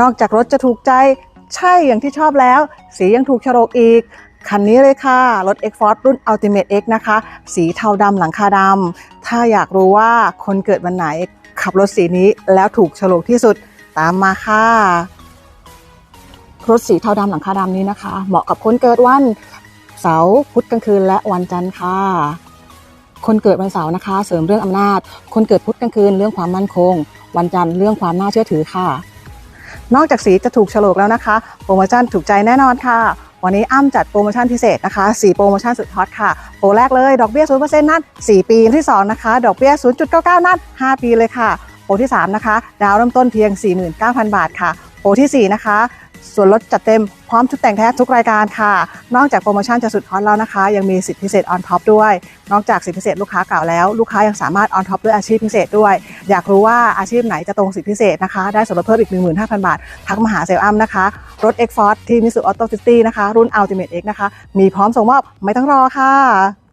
นอกจากรถจะถูกใจใช่อย่างที่ชอบแล้ว สียังถูกโฉลกอีก คันนี้เลยค่ะ รถ X Force รุ่น Ultimate X นะคะ สีเทาดำหลังคาดำถ้าอยากรู้ว่าคนเกิดวันไหน ขับรถสีนี้แล้วถูกโฉลกที่สุดตามมาค่ะ รถสีเทาดำหลังคาดำนี้นะคะ เหมาะกับคนเกิดวันเสาร์พุธกลางคืนและวันจันทร์ค่ะ คนเกิดวันเสาร์นะคะ เสริมเรื่องอำนาจ คนเกิดพุธกลางคืนเรื่องความมั่นคง วันจันทร์เรื่องความน่าเชื่อถือค่ะ นอกจากสีจะถูกฉลกแล้วนะคะ โปรโมชั่นถูกใจแน่นอนค่ะ วันนี้อ้ำจัดโปรโมชั่นพิเศษนะคะ4โปรโมชั่นสุดฮอตค่ะ โปรแรกเลยดอกเบี้ย0%นั่น4ปีที่2นะคะดอกเบี้ย 0.99 นั่น5ปีเลยค่ะ โปรที่3นะคะดาวเริ่มต้นเพียง 49,000 บาทค่ะ โปรทีสี่4นะคะ ส่วนลดจัดเต็มพร้อมชุดแต่งแท้ทุกรายการค่ะ นอกจากโปรโมชั่นจะสุดฮอตแล้วนะคะ ยังมีสิทธิพิเศษออนท็อปด้วย นอกจากสิทธิพิเศษลูกค้าเก่าแล้ว ลูกค้ายังสามารถออนท็อปด้วยอาชีพพิเศษด้วย อยากรู้ว่าอาชีพไหนจะตรงสิทธิพิเศษนะคะ ได้ส่วนลดเพิ่มอีก 15,000 บาท ทักมาหาเซลล์อ้ำนะคะ รถ X Force ที่มิสูออโต้ซิตี้นะคะ รุ่น Ultimate X นะคะ มีพร้อมส่งมอบไม่ต้องรอค่ะ